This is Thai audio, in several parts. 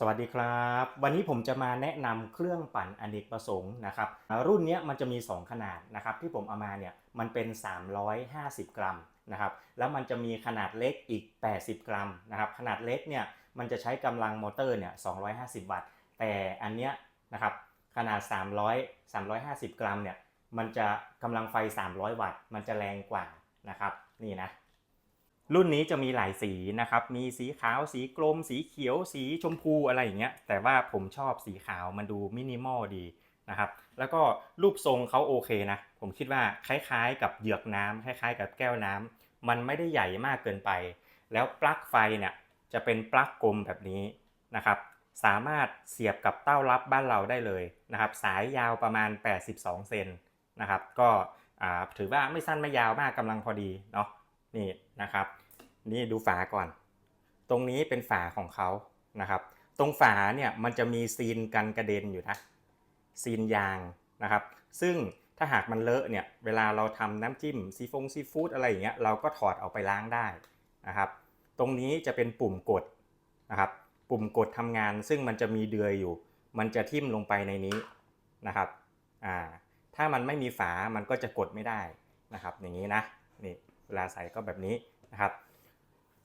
สวัสดีครับ วันนี้ผมจะมาแนะนำเครื่องปั่นอเนกประสงค์นะครับรุ่นนี้มันจะมี 2 ขนาดนะครับที่ผมเอามาเนี่ยมันเป็น 350 กรัมนะครับแล้วมันจะมีขนาดเล็กอีก 80 กรัมนะครับขนาดเล็กเนี่ยมันจะใช้กำลังมอเตอร์เนี่ย250 วัตต์ แต่อันเนี้ยนะครับขนาด 300 350 กรัมเนี่ยมันจะกำลังไฟ 300 วัตต์ มันจะแรงกว่านะครับนี่นะ รุ่นนี้จะมีหลายสีนะครับ มีสีขาว สีกรมสีเขียว สีชมพูอะไรอย่างเงี้ย แต่ว่าผมชอบสีขาวมันดูมินิมอลดีนะครับ แล้วก็รูปทรงเขาโอเคนะ ผมคิดว่าคล้ายๆ กับเหยือกน้ำคล้ายๆ กับแก้วน้ำมันไม่ได้ใหญ่มากเกินไป แล้วปลั๊กไฟเนี่ยจะเป็นปลั๊กกลมแบบนี้นะครับ สามารถเสียบกับเต้ารับบ้านเราได้เลยนะครับ สายยาวประมาณ 82 เซนนะครับ ก็ถือว่าไม่สั้นไม่ยาวมากกำลังพอดีเนาะ นี่นะครับ นี่ดูฝาก่อน ตรงนี้เป็นฝาของเขานะครับ ตรงฝาเนี่ยมันจะมีซีนกันกระเด็นอยู่นะซีนยางนะครับ ซึ่งถ้าหากมันเลอะเนี่ยเวลาเราทำน้ำจิ้มซีฟงซีฟู้ดอะไรอย่างเงี้ยเราก็ถอดออกไปล้างได้นะครับ ตรงนี้จะเป็นปุ่มกดนะครับ ปุ่มกดทำงาน ซึ่งมันจะมีเดือยอยู่ มันจะทิ่มลงไปในนี้นะครับอ่าถ้ามันไม่มีฝามันก็จะกดไม่ได้นะครับ อย่างนี้นะนี่ เวลาใส่ก็แบบนี้นะครับ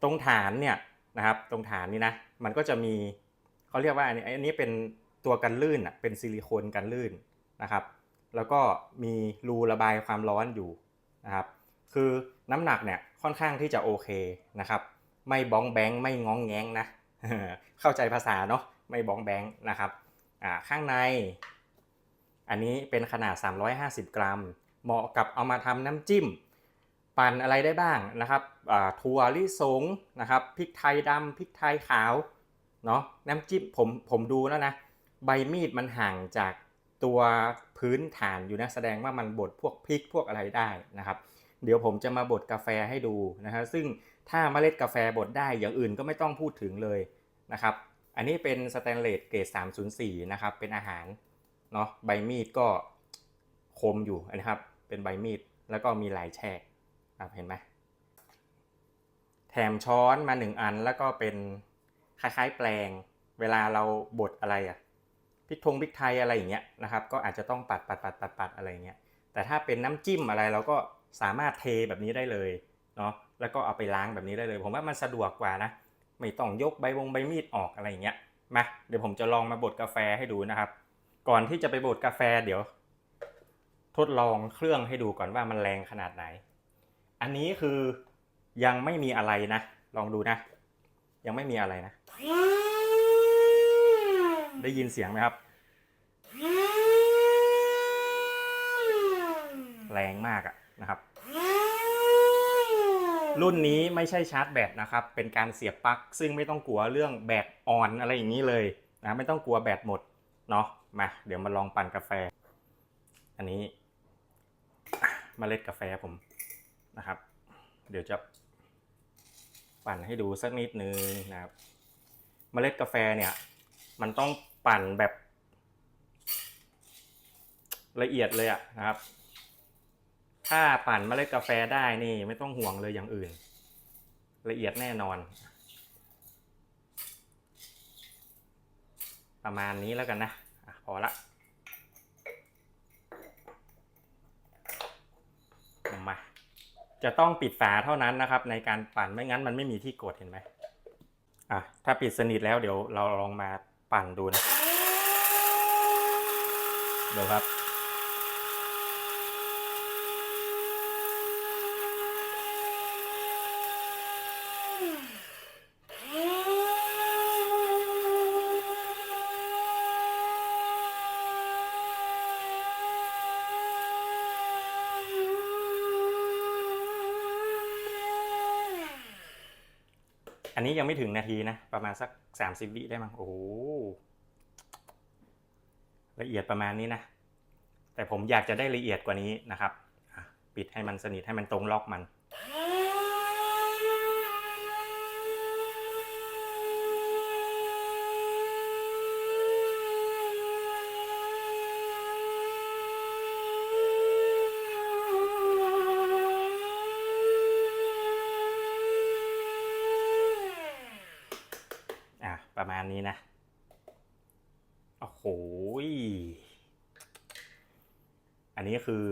ตรงฐานเนี่ยนะครับ ตรงฐานนี้นะ มันก็จะมีเขาเรียกว่าอันนี้อันนี้เป็นตัวกันลื่นอะเป็นซิลิโคนกันลื่นนะครับ แล้วก็มีรูระบายความร้อนอยู่นะครับ คือน้ำหนักเนี่ยค่อนข้างที่จะโอเคนะครับ ไม่บ้องแบงไม่ง้องแง้งนะ เข้าใจภาษาเนาะไม่บ้องแบงนะครับอ่าข้างใน อันนี้เป็นขนาด 350 กรัม เหมาะกับเอามาทำน้ำจิ้ม ปั่นอะไรได้บ้างนะครับถั่วลิสงนะครับพริกไทยดำพริกไทยขาวเนาะน้ำจิ้มผมผมดูแล้วนะใบมีดมันห่างจากตัวพื้นฐานอยู่นะแสดงว่ามันบดพวกพริกพวกอะไรได้นะครับ เดี๋ยวผมจะมาบดกาแฟให้ดูนะฮะซึ่งถ้าเมล็ดกาแฟบดได้อย่างอื่นก็ไม่ต้องพูดถึงเลยนะครับ อันนี้เป็นสแตนเลสเกรด304นะครับเป็นอาหารเนาะใบมีดก็คมอยู่นะครับ เป็นใบมีดแล้วก็มีลายแฉก เห็นไหมแถมช้อนมาหนึ่งอันแล้วก็เป็นคล้ายๆแปลง เวลาเราบดอะไรอะพริกทงพริกไทยอะไรอย่างเงี้ยนะครับ ก็อาจจะต้องปัดปัดปัดปัดปัดอะไรอย่างเงี้ยแต่ถ้าเป็นน้ำจิ้มอะไรเราก็สามารถเทแบบนี้ได้เลยเนาะแล้วก็เอาไปล้างแบบนี้ได้เลย ผมว่ามันสะดวกกว่านะ ไม่ต้องยกใบวงใบมีดออกอะไรอย่างเงี้ยมาเดี๋ยวผมจะลองมาบดกาแฟให้ดูนะครับ ก่อนที่จะไปบดกาแฟเดี๋ยว ทดลองเครื่องให้ดูก่อนว่ามันแรงขนาดไหน อันนี้คือยังไม่มีอะไรนะ ลองดูนะ ยังไม่มีอะไรนะ ได้ยินเสียงไหมครับ แรงมากอะนะครับ รุ่นนี้ไม่ใช่ชาร์จแบตนะครับ เป็นการเสียบปลั๊กซึ่งไม่ต้องกลัวเรื่องแบตอ่อนอะไรอย่างนี้เลยนะไม่ต้องกลัวแบตหมดเนาะมาเดี๋ยวมาลองปั่นกาแฟ อันนี้เมล็ดกาแฟผม นะครับ เดี๋ยวจะปั่นให้ดูสักนิดนึงนะครับเมล็ดกาแฟเนี่ยมันต้องปั่นแบบละเอียดเลยอะนะครับ ถ้าปั่นเมล็ดกาแฟได้นี่ไม่ต้องห่วงเลยอย่างอื่น ละเอียดแน่นอน ประมาณนี้แล้วกันนะอะพอละมา จะต้องปิดฝาเท่านั้นนะครับ ในการปั่นไม่งั้นมันไม่มีที่กดเห็นไหมอะถ้าปิดสนิทแล้วเดี๋ยวเราลองมาปั่นดูนะเดี๋ยวครับ อันนี้ยังไม่ถึงนาทีนะ ประมาณสักสามสิบวิได้มั้งโอ้โหละเอียดประมาณนี้นะ แต่ผมอยากจะได้ละเอียดกว่านี้นะครับ ปิดให้มันสนิทให้มันตรงล็อกมัน อะ ประมาณนี้นะ โอ้โห อันนี้คือ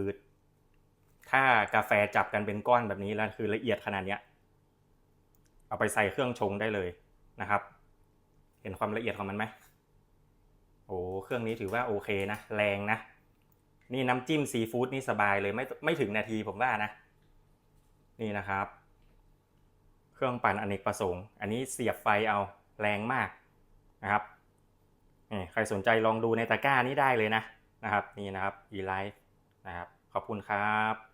ถ้ากาแฟจับกันเป็นก้อนแบบนี้แล้วคือละเอียดขนาดเนี้ย เอาไปใส่เครื่องชงได้เลยนะครับ เห็นความละเอียดของมันไหมโอ้เครื่องนี้ถือว่าโอเคนะ แรงนะ นี่น้ำจิ้มซีฟู้ดนี่สบายเลยไม่ไม่ถึงนาทีผมว่านะ นี่นะครับ เครื่องปั่นอเนกประสงค์ อันนี้เสียบไฟเอา แรงมากนะครับนี่ใครสนใจลองดูในตะกร้านี้ได้เลยนะนะครับนี่นะครับ e-life นะครับขอบคุณครับ